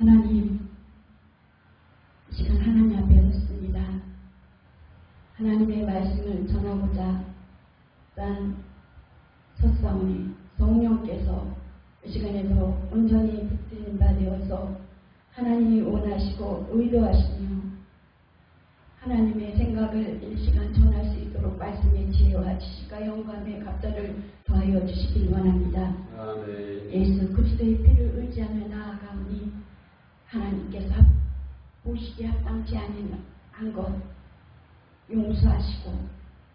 하나님, 이 시간 하나님 앞에 섰습니다. 하나님의 말씀을 전하고자 난 섰사오니 성령께서 이 시간에도 온전히 붙드린 바 되어서 하나님이 원하시고 의도하시며 하나님의 생각을 이 시간 전할 수 있도록 말씀의 지혜와 지식과 영감의 갑자를 더하여 주시길 원합니다. 아멘. 예수 그리스도의 피를 의지하며 하나님께서 보시기에 합당치 한것 용서하시고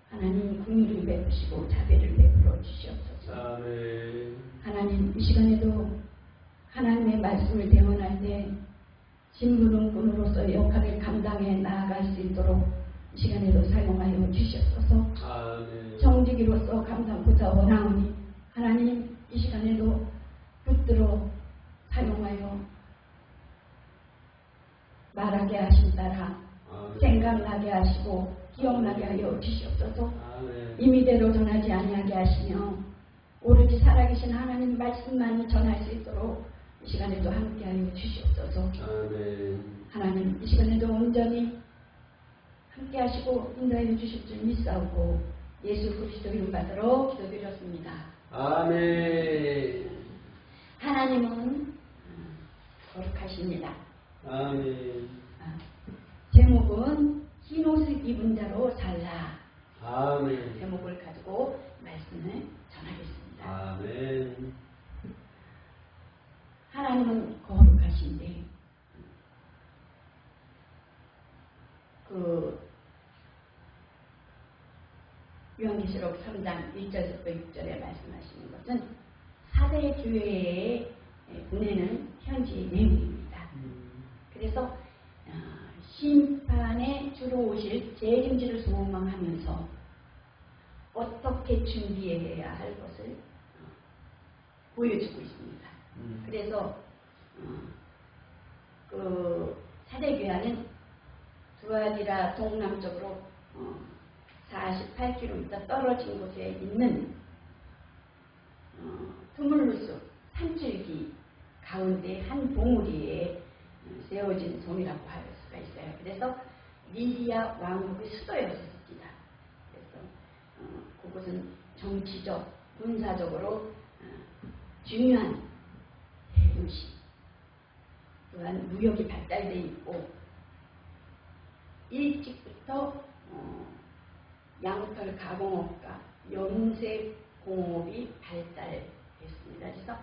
하나님 긍휼을 베푸시고 자비를 베풀어 주시옵소서. 아멘. 하나님 이 시간에도 하나님의 말씀을 대원할 때 신부름꾼으로서 역할을 감당해 나아갈 수 있도록 이 시간에도 사용하여 주시옵소서. 아멘. 정직이로서 감당고자 원하오니 하나님 이 시간에도 붙들어 사용하여 말하게 하신 따라 아멘. 생각나게 하시고 기억나게 하여 주시옵소서. 임의대로 전하지 아니하게 하시며 오로지 살아계신 하나님 말씀만 전할 수 있도록 이 시간에도 함께하여 주시옵소서 아멘. 하나님 이 시간에도 온전히 함께하시고 인도하여 주실 줄 믿사오고 예수 그리스도 이름 받들어 기도드렸습니다. 아멘. 하나님은 거룩하십니다. 아멘. 아, 제목은 흰 옷을 입은 자로 살라 아멘. 제목을 가지고 말씀을 전하겠습니다. 아멘. 하나님은 거룩하신데 그 요한계시록 3장 1절부터 6절에 말씀하시는 것은 사대 교회에 보내는 편지 내용입니다. 그래서 어, 심판에 주로 오실 재림지를 소망하면서 어떻게 준비해야 할 것을 어, 보여주고 있습니다. 음. 그래서 어, 그 사대교회는 두아디라 동남쪽으로 어, 48km 떨어진 곳에 있는 어, 투물루스 산줄기 가운데 한 봉우리에 어, 세워진 성이라고 할 수가 있어요. 그래서 리디아 왕국의 수도였습니다. 그래서 어, 그곳은 정치적, 군사적으로 어, 중요한 대도시 또한 무역이 발달되어 있고 일찍부터 어, 양털 가공업과 염색 공업이 발달했습니다. 그래서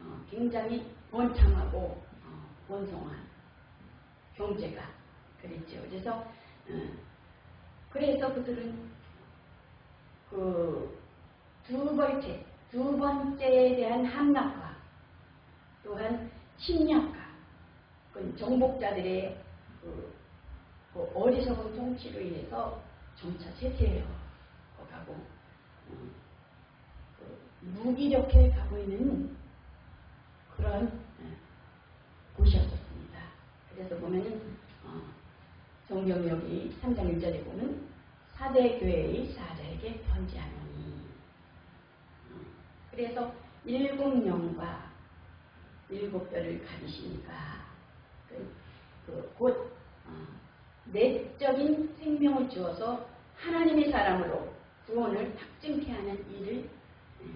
어, 굉장히 번창하고 어, 번성한 경제가 그랬죠. 그래서 어, 그래서 그들은 그 두 번째 두 번째에 대한 함락과 또한 침략과 그 정복자들의 그, 그 어리석은 통치로 인해서 점차 쇠퇴해 가고 어, 그 무기력해 가고 있는 그런 어, 곳이었습니다. 그래서 보면은 어, 여기 3장 1절에 보면 사대 교회의 사자에게 편지하노니 어, 그래서 일곱 명과 일곱 뼈를 가지시니까 그, 그, 곧 어, 내적인 생명을 주어서 하나님의 사람으로 구원을 확증케 하는 일을 예,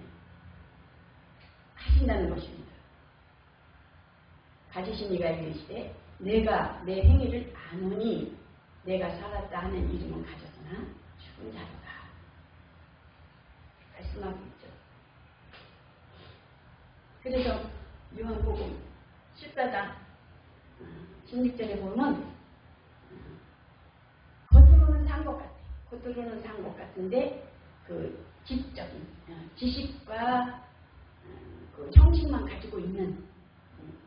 하신다는 것입니다. 가지신 이가 이르시되 내가 내 행위를 아노니 내가 살았다 하는 이름은 가졌으나 죽은 자로다. 말씀하고 있죠. 그래서 요한복음 14장 16절에 보면 어, 겉으로는 산 것 같아. 겉으로는 산 것 같은데 그 지적인 어, 지식과 어, 그 형식만 가지고 있는 음,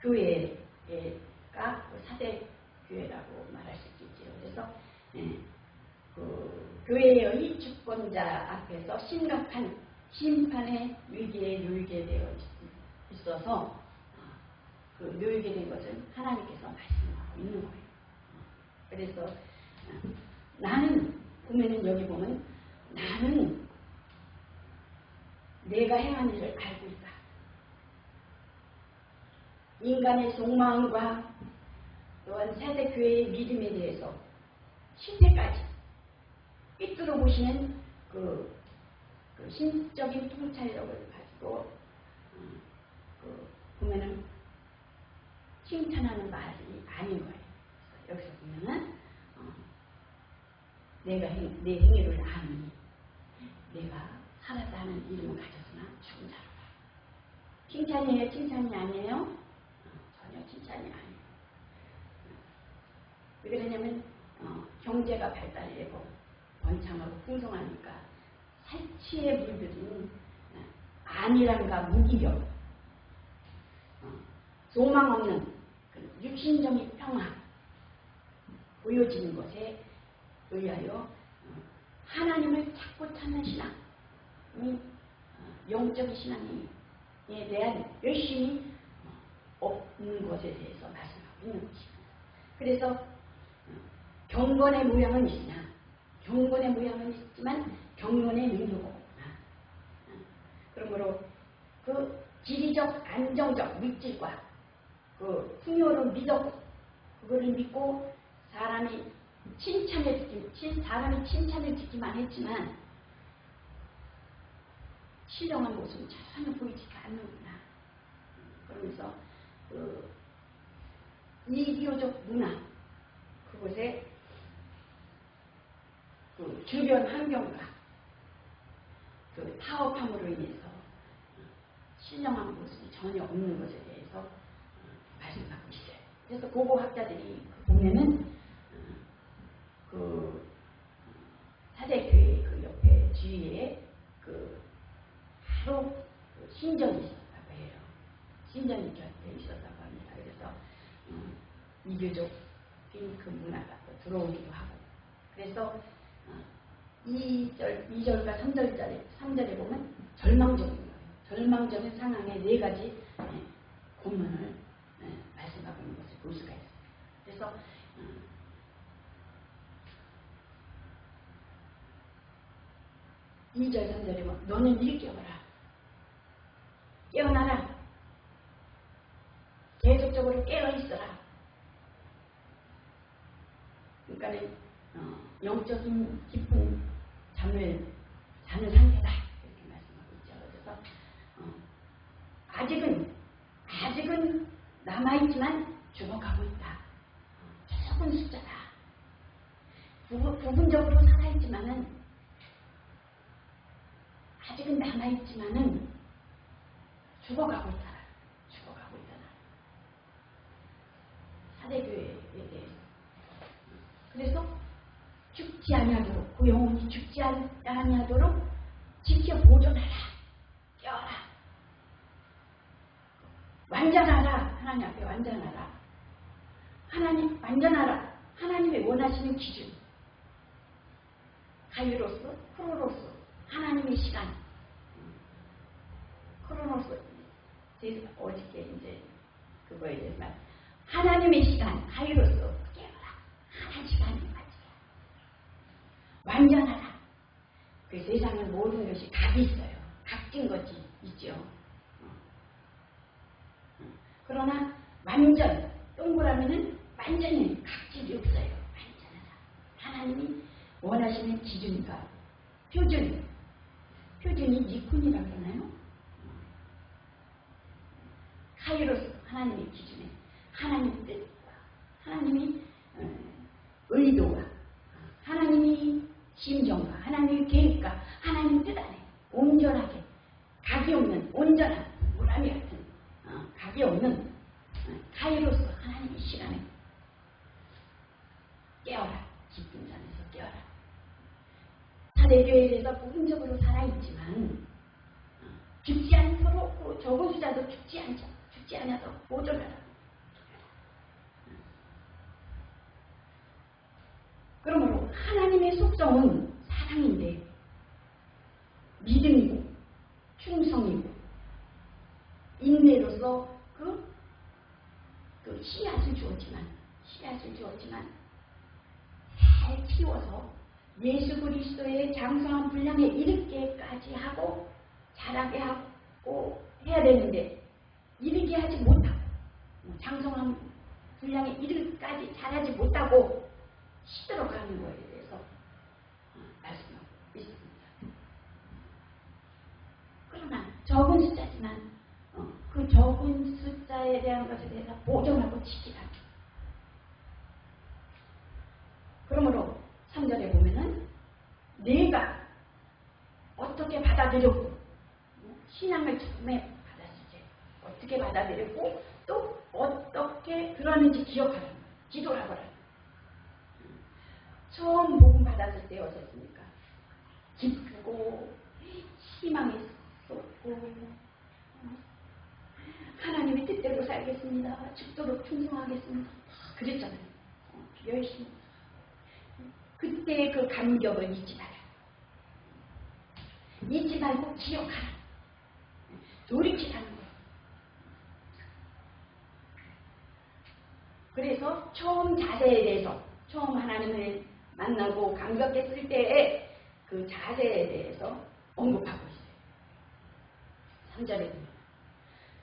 교회 가그 사대 교회라고 말할 수 있겠죠. 그래서 예, 그 교회의 주권자 앞에서 심각한 심판의 위기에 놓이게 되어 있어서 어, 그 놓이게 된 것은 하나님께서 말씀하고 있는 거예요. 어, 그래서 어, 나는 보면은 여기 보면 나는 내가 행한 일을 알고 있다. 인간의 속마음과 또한 세대 교회의 믿음에 대해서 실패까지 삐뚤어 보시는 그, 그 신적인 통찰력을 가지고 음, 그 보면은 칭찬하는 말이 아닌 거예요. 여기서 보면은 어, 내가 행, 내 행위를 아니 내가 살았다는 이름을 가졌으나 죽은 자로다. 칭찬이에요? 칭찬이 아니에요? 어, 전혀 칭찬이 아니에요. 왜 그러냐면 어, 경제가 발달되고 번창하고 풍성하니까 살치에 물들인 어, 안일함과 무기력 어, 소망 없는 그 육신적인 평화 보여지는 것에 의하여 어, 하나님을 찾고 찾는 신앙 이 어, 영적인 신앙에 대한 열심이 어, 없는 것에 대해서 말씀하고 있는 것입니다. 그래서 어, 경건의 모양은 있으나 경건의 모양은 있지만 경건의 능력은 없구나. 어, 그러므로 그 지리적 안정적 물질과 그 풍요를 믿었고 그거를 믿고 사람이 칭찬을 듣기 사람이 칭찬을 듣기만 했지만 신령한 모습은 전혀 보이지가 않는구나. 그러면서 그 이기호적 문화 그곳에 그 주변 환경과 그 타협함으로 인해서 신령한 모습이 전혀 없는 것에 대해서 말씀하고 있어요. 그래서 고고학자들이 보면은 그 사대교회 그 옆에 주위에 그 바로 그 신전이 있었다고 해요. 신전이 곁에 있었다고 합니다. 그래서 음, 이교적인 그 문화가 또 들어오기도 하고 그래서 어, 2절, 2절과 3절짜리, 3절에 보면 절망적인 거예요. 절망적인 상황의 네 가지 예, 고문을 예, 말씀하고 있는 것을 볼 수가 있어요. 그래서 음, 이 2절, 3절에 보면 너는 일깨어라. 깨어나라. 계속적으로 깨어있어라. 그러니까는 어, 영적인 깊은 잠을 자는 상태다. 이렇게 말씀하고 있죠. 그래서 어, 아직은 아직은 남아있지만 죽어가고 있다. 어, 적은 숫자다. 부분, 부분적으로 살아있지만은 아직은 남아있지만은 죽어가고 있다. 죽어가고 있다. 사대교회에 대해서. 그래서 죽지 아니하도록 그 영혼이 죽지 아니하도록 지켜 보존하라. 깨어라. 완전하라. 하나님 앞에 완전하라. 하나님 완전하라. 하나님의 원하시는 기준. 가이로스, 크로로스, 하나님의 시간. 크로노스, 제가 어저께 이제 그거에 대해서 말. 하나님의 시간, 가이로스, 깨어라. 하나님 시간이 맞아. 완전하라. 그 세상에 모든 것이 각이 있어요. 각진 것이 있죠. 어. 그러나 완전 동그라미는 완전히 각질이 없어요. 완전하다. 하나님이 원하시는 기준과 표준, 표준이 니콘이라 그러나요? 카이로스 하나님의 기준에 하나님의 뜻과 하나님이 어, 의도와 하나님이 심정과 하나님의 계획과 하나님 뜻 안에 온전하게 각이 없는 온전한 무라미 같은 어, 각이 없는 어, 카이로스 하나님의 시간에 깨어라. 기쁜 잔에서 깨어라. 사대교회에 대해서 부분적으로 살아있지만 어, 죽지 않도록 그 적은 수자도 죽지 않자 죽지 않아서 보존하라. 그러므로 하나님의 속성은 사랑인데 믿음이고 충성이고 인내로서 그, 그 씨앗을 주었지만 씨앗을 주었지만 잘 키워서 예수 그리스도의 장성한 분량에 이르게까지 하고 자라게 하고 해야 되는데 이르게 하지 못하고 장성한 분량에 이르기까지 잘하지 못하고 시들어가는 거에 대해서 어, 말씀하고 있습니다. 그러나 적은 숫자지만 어, 그 적은 숫자에 대한 것에 대해서 보존하고 지키라. 그러므로 3절에 보면은 내가 어떻게 받아들였고 어, 신앙을 처음에 받았을 때 어떻게 받아들였고 또 어떻게 그러는지 기억하라는 거예요. 기도를 하거라. 처음 복음 받았을 때 어땠습니까? 기쁘고 어, 하나님의 뜻대로 살겠습니다. 죽도록 충성하겠습니다. 그랬잖아요. 어, 열심히. 그때의 그 감격을 잊지 마라. 잊지 말고 기억하라. 돌이키라는 거예요. 그래서 처음 자세에 대해서 처음 하나님을 만나고 감격했을 때의 그 자세에 대해서 언급하고 있어요. 3절에 보면.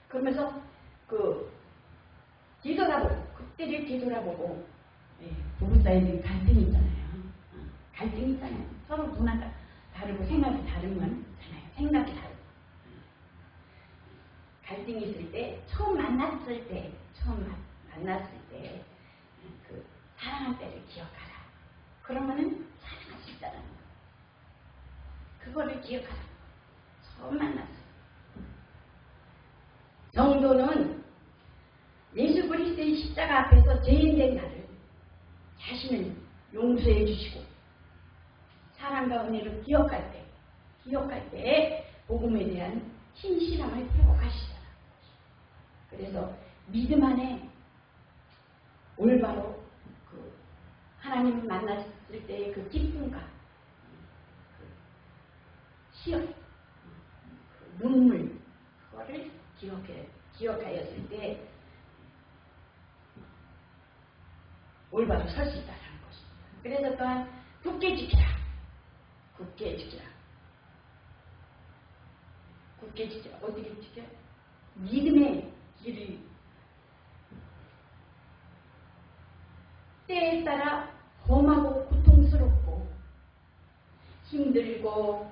그러면서 그 뒤돌아보고 그때를 뒤돌아보고 예, 부부 사이에 갈등이 있잖아요. 어, 갈등이 있잖아요. 서로 문화가 다르고 생각이 다르면 잖아요. 생각이 다르고 음. 갈등이 있을 때 처음 만났을 때 처음 만났을 때 그 사랑할 때를 기억하라. 그러면은 사랑할 수 있다는 거. 그거를 기억하라. 처음 만났을 때. 정도는 예수 그리스도의 십자가 앞에서 죄인된 나를 자신을 용서해 주시고 사랑과 은혜를 기억할 때, 기억할 때 복음에 대한 신실함을 회복하시잖아. 그래서 믿음 안에 올바로 그 하나님을 만났을 때의 그 기쁨과 그 시험, 그 눈물 그거를 기억해 기억하였을 때 올바로 설 수 있다는 것입니다. 그래서 또한 굳게 지키라. 굳게 지키라. 굳게 지키라. 어떻게 지켜? 믿음의 길이 때에 따라 험하고 힘들고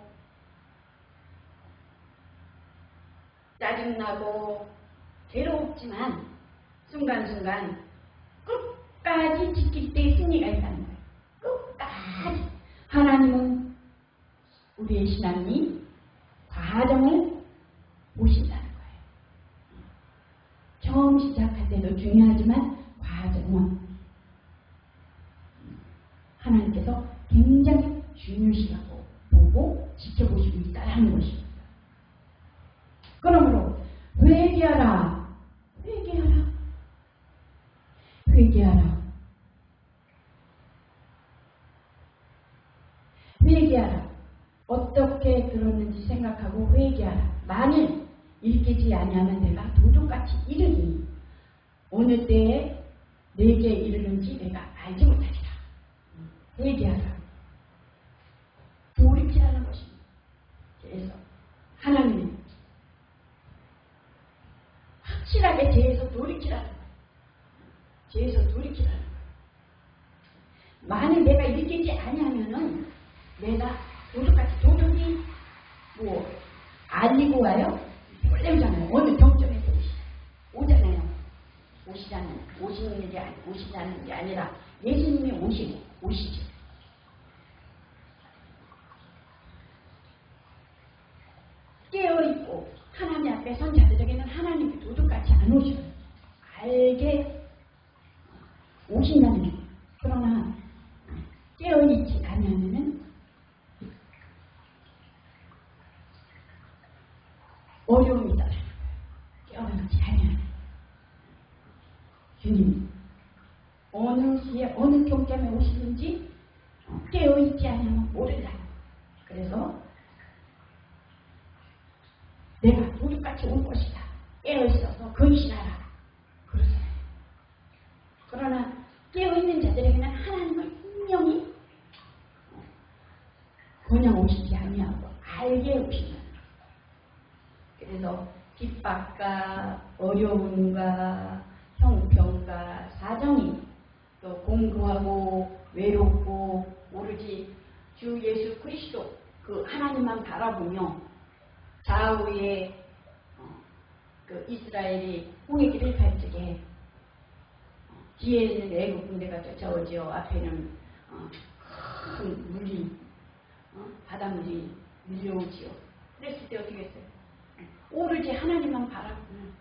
짜증나고 괴롭지만 순간순간 끝까지 지킬 때 승리가 있다는 거예요. 끝까지. 하나님은 우리의 신앙이 과정을 보신다는 거예요. 처음 시작할 때도 중요하지만 과정은 하나님께서 굉장히 중요시하고 보고 지켜보시고 있다는 것입니다. 그러므로 회개하라. 회개하라. 회개하라. 회개하라. 어떻게 들었는지 생각하고 회개하라. 만일 읽히지 아니하면 내가 도둑같이 이르니 어느 때에 내게 이르는지 내가 알지 못하리라. 회개하라. 돌이키라는 것입니다. 그래서 하나님이 확실하게 죄에서 돌이키라는 거예요. 죄에서 돌이키라는 거예요. 만일 내가 읽히지 아니하면은 내가 도둑같이 도둑이 뭐 알리고 와요? 꼴레잖아요. 어느 정점에서 오시, 오잖아요. 오시자는 오시는 게 아니 오시자는 게 아니라 예수님이 오시고 오시죠. 깨어있고 하나님 앞에 선 자들에게는 하나님이 도둑같이 안 오셔요. 알게 오신다는 게 그러나 깨어있지 않으면은 어려움이 있다. 깨어있지 않으면 주님 어느 시에 어느 경점에 오시는지 깨어있지 않으면 모른다. 그래서 내가 도둑같이 온 것이다. 깨어있어서 근신하라. 그러잖아요. 그러나 깨어있는 자들에게는 하나님을 분명히 그냥 오시지 아니하고 알게 오신다. 그래서 핍박과 어려움과 형평과 사정이 또 공고하고 외롭고 오로지 주 예수 그리스도 그 하나님만 바라보며 좌우에 어, 그 이스라엘이 홍해길을 갈 적에 어, 뒤에는 애국 군대가 쫓아오지요. 앞에는 어, 큰 물이 어, 바닷물이 밀려오지요. 그랬을 때 어떻게 했어요? 오로지 하나님만 바라보면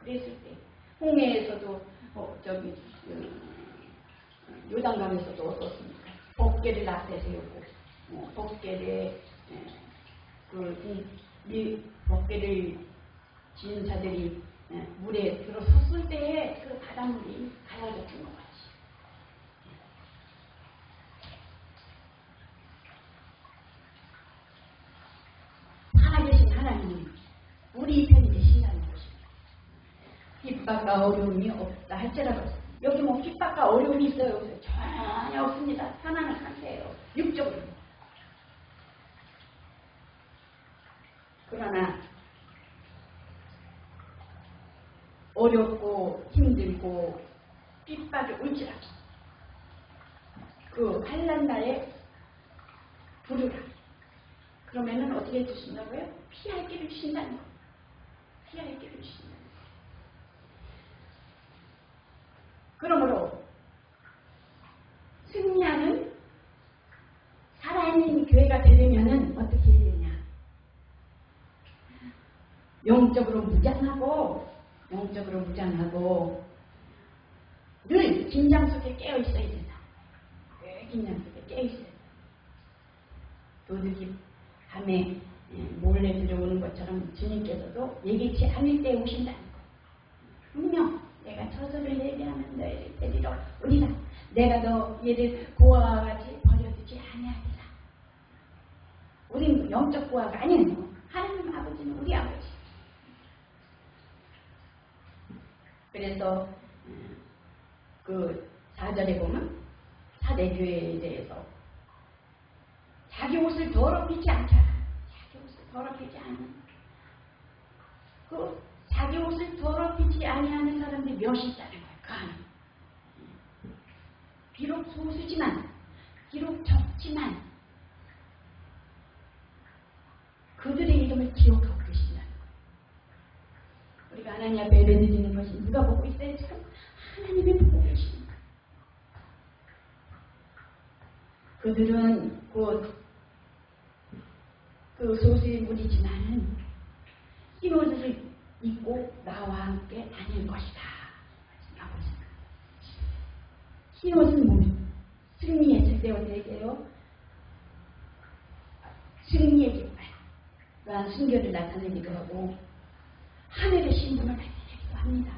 그랬을 때 홍해에서도 어, 저기 음, 요단강에서도 어떻습니까? 법계를 앞에 세우고 어, 법계를 예, 그 이, 이 법계를 지은 자들이 예, 물에 들어섰을 때에 그 바닷물이 가라졌던 것 같이. 살아계신 하나님은 우리 편이 되신다는 것입니다. 핍박과 어려움이 없다 할지라도 여기 뭐 핍박과 어려움이 있어요? 전혀 없습니다. 편안한 상태예요. 육적으로. 그러나 어렵고 힘들고 핍박이 울지라도 그 환란 날에 부르라. 그러면은 어떻게 해주신다고요? 피할 길을 주신다는 거. 피할 길을 주신다는 거. 그러므로 승리하는 살아있는 교회가 되려면은 어떻게? 영적으로 무장하고 영적으로 무장하고 늘 긴장 속에 깨어 있어야 된다. 늘 긴장 속에 깨어 있어야 된다. 도둑이 밤에 예, 몰래 들어오는 것처럼 주님께서도 예기치 않을 때 오신다는 거. 분명 내가 저절을 예비하면 너희를 데리러 오리라. 내가 너 얘를 고아와 같이 버려두지 아니하리라. 우리는 영적 고아가 아니에요. 하나님 아버지는 우리 아버지. 그래서 음, 그 4절에 보면 사대교회에 대해서 자기 옷을 더럽히지 않잖아. 자기 옷을 더럽히지 않는 그 자기 옷을 더럽히지 아니하는 사람들이 몇이 있다는 거야. 그 안에. 비록 소수지만 비록 적지만 그들의 이름을 기억하고. 우리가 하나님 앞에 예배 드리는 것이 누가 보고 있어요? 지금 하나님이 보고 계십니다. 그들은 곧 그 소수의 무리지만은 흰 옷을 입고 나와 함께 다닐 것이다. 흰 옷은 뭡니까? 승리의 어떻게 해요? 승리의 깃발. 순결을 나타내기도 하고 하늘의 신분을 나타내기도 합니다.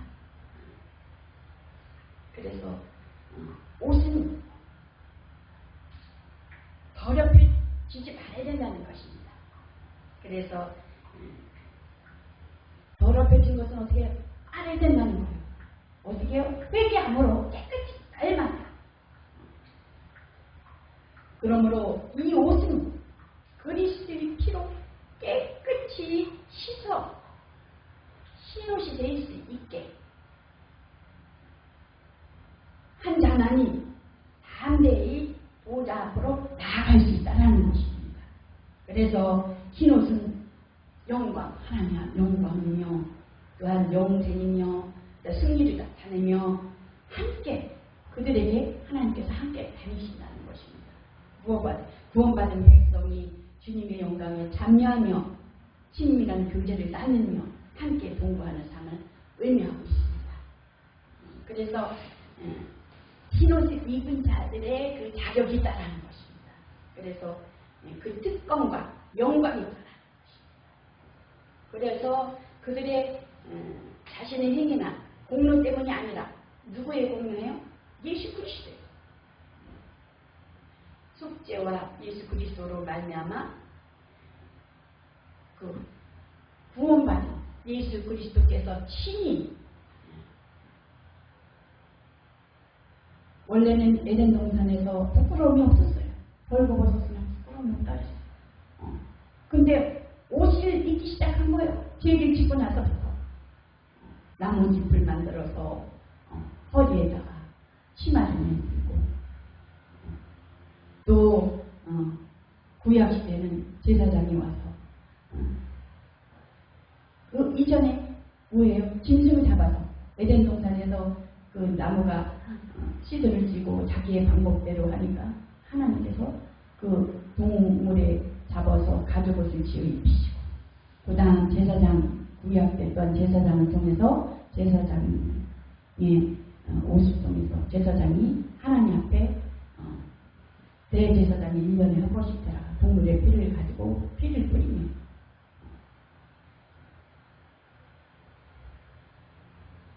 그래서 어, 옷은 더럽혀지지 말아야 된다는 것입니다. 그래서 음, 더럽혀진 것은 어떻게 알아야 된다는 거예요. 어떻게 해요? 회개함으로 깨끗이 닮았다. 그러므로 이 옷은 그리스도의 피로 깨끗이 씻어 신옷이 될 수 있게 한 자만이 담대히 보좌 앞으로 나아갈 수 있다는 것입니다. 그래서 흰 옷은 영광, 하나님 영광이며 또한 영생이며 승리를 나타내며 함께 그들에게 하나님께서 함께 다니신다는 것입니다. 구원받, 구원받은 백성이 주님의 영광에 참여하며 친밀한 교제를 나누며 함께 동거하는 삶을 의미하고 있습니다. 그래서 흰옷을 입은 자들의 그 자격이 있다는 것입니다. 그래서 그 특권과 영광이. 그래서 그들의 음, 자신의 행위나 공로 때문이 아니라 누구의 공로예요? 예수 그리스도예요. 속죄와 예수 그리스도로 말미암아 그 구원받은 예수 그리스도께서 친히 원래는 에덴 동산에서 부끄러움이 없었어요. 벌거벗었으면 없다 그랬어요. 어. 근데 옷을 입기 시작한 거예요. 죄를 짓고 나서부터 나뭇잎을 만들어서 허리에다가 치마를 내고 또 어, 구약 시대는 제사장이 와서 어, 그 이전에 뭐예요? 짐승을 잡아서 에덴 동산에서 그 나무가 어, 씨들을 찌고 자기의 방법대로 하니까 하나님께서 그 동물에 잡아서 가죽옷을 지어 입히시고 그 다음 제사장 구약됐던 제사장을 통해서 제사장의 어, 옷을 통해서 제사장이 하나님 앞에 어, 대제사장이 1년에 한 번씩 들어가 동물의 피를 가지고 피를 뿌리며.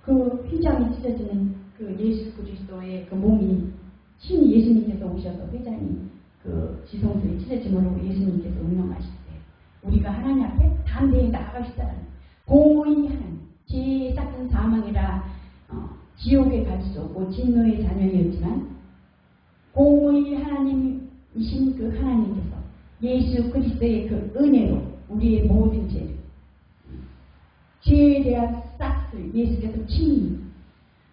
그 휘장이 찢어지는 그 예수 그리스도의 그 몸이 신 예수님께서 오셔서 회장이 그 지성소에 찢어짐으로 예수님께서 운영하실 때 우리가 하나님 앞에 담대히 나아가시다는 공의 하나님 죄 삭은 사망이라 어, 지옥에 갈 수 없고 진노의 자녀이었지만 공의 하나님이신 그 하나님께서 예수 그리스도의 그 은혜로 우리의 모든 죄를 죄에 대한 싹을 예수께서 친히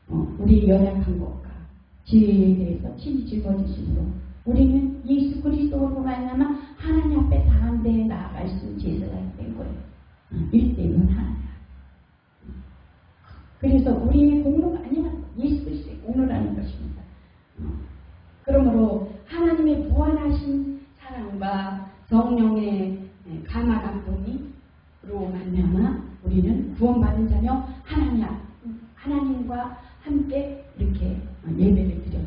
어, 우리 연약한 것과 죄에 대해서 친히 짊어지심으로 우리는 예수 그리스도로 말미암아 하나님 앞에 담대히 나아갈 수 있는 제사장이 된 거예요. 일대는 하나님. 그래서 우리의 공로가 아니라 예수 그리스도의 공로라는 것입니다. 어, 그러므로 하나님의 무한하신 사랑과 성령의 예, 감화 감동이로 말미암아 우리는 구원받은 자녀 하나님 앞, 하나님과 함께 이렇게 예배를 드려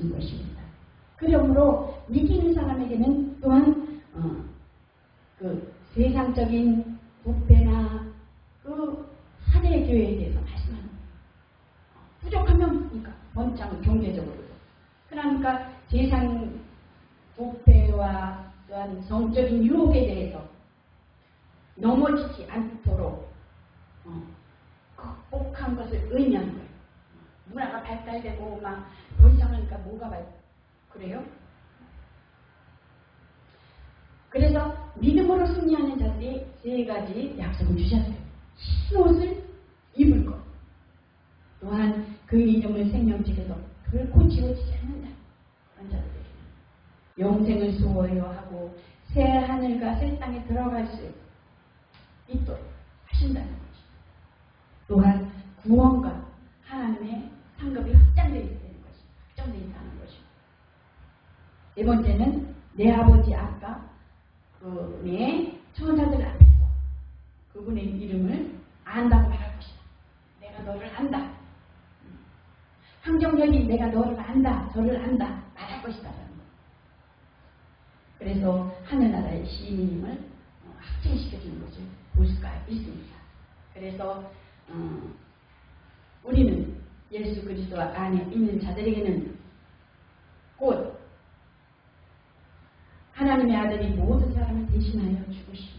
있는 것입니다. 그러므로 믿기는 사람에게는 또한 어, 그 세상적인 부패나 그 사대 교회에 대해서 말씀하는 거예요. 부족하면 그러니까 번창 경제적으로도 그러니까 세상 부패와 또한 성적인 유혹에 대해서 넘어지지 않도록 어, 극복한 것을 의미하는 거예요. 문화가 발달되고 막 번창하니까 뭐가 발 그래요? 그래서 믿음으로 승리하는 자들이 세 가지 약속을 주셨어요. 흰옷을 입을 것. 또한 그 이름을 생명책에서 결코 지워지지 않는다. 영생을 소원하고 새 하늘과 새 땅에 들어갈 수 있도록 하신다는 거죠. 또한 구원과 하나님의 상급이 확장되어 있다는 것이 확정되어 있다는 것이고 네 번째는 내 아버지 아까 그의 천사들 앞에서 그분의 이름을 안다고 말할 것이다. 내가 너를 안다. 황정렬이 내가 너를 안다. 저를 안다. 말할 것이다. 그래서 하늘나라의 시민임을 어, 확증시켜주는 것을 볼 수가 있습니다. 그래서 어, 우리는 예수 그리스도 안에 있는 자들에게는 곧 하나님의 아들이 모든 사람을 대신하여 죽으시고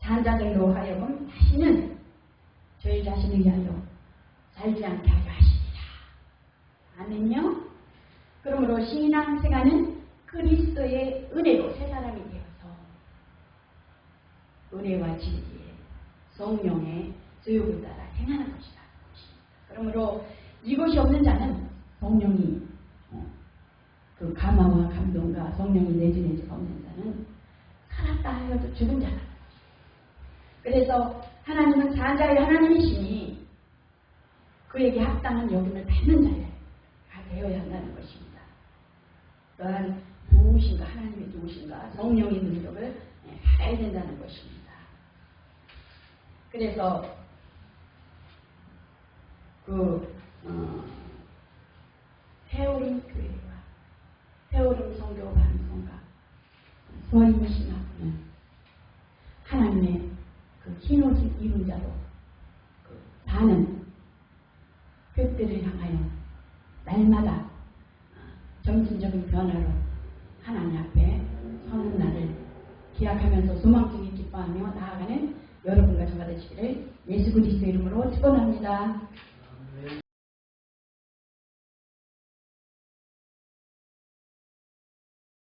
잔자들로 하여금 다시는 저희 자신을 위하여 살지 않게 하려 하시리라. 아멘요. 그러므로 신앙 생활은 그리스도의 은혜로 새 사람이 되어서 은혜와 진리에 성령의 교육을 따라 행하는 것이다. 그러므로 이것이 없는 자는 성령이 어, 그 감화와 감동과 성령이 내주내주가 없는 자는 살았다 하여도 죽은 자다. 그래서 하나님은 사자의 하나님이시니 그에게 합당한 여김을 받는 자가 되어야 한다는 것입니다. 또한 누구신가 하나님이 누구신가 성령의 능력을 받아야 된다는 것입니다. 그래서 그 어, 해오름 교회 와 해오름 성교 방송과 서임 신학은 하나님의 그 흰옷을 입은 자로 그 사는 끝들을 향하여 날마다 어, 점진적인 변화로 하나님 앞에 서는 날을 기약하면서 소망 중에 기뻐하며 나아가는 여러분과 저가 되시기를 예수 그리스도 이름으로 축원합니다.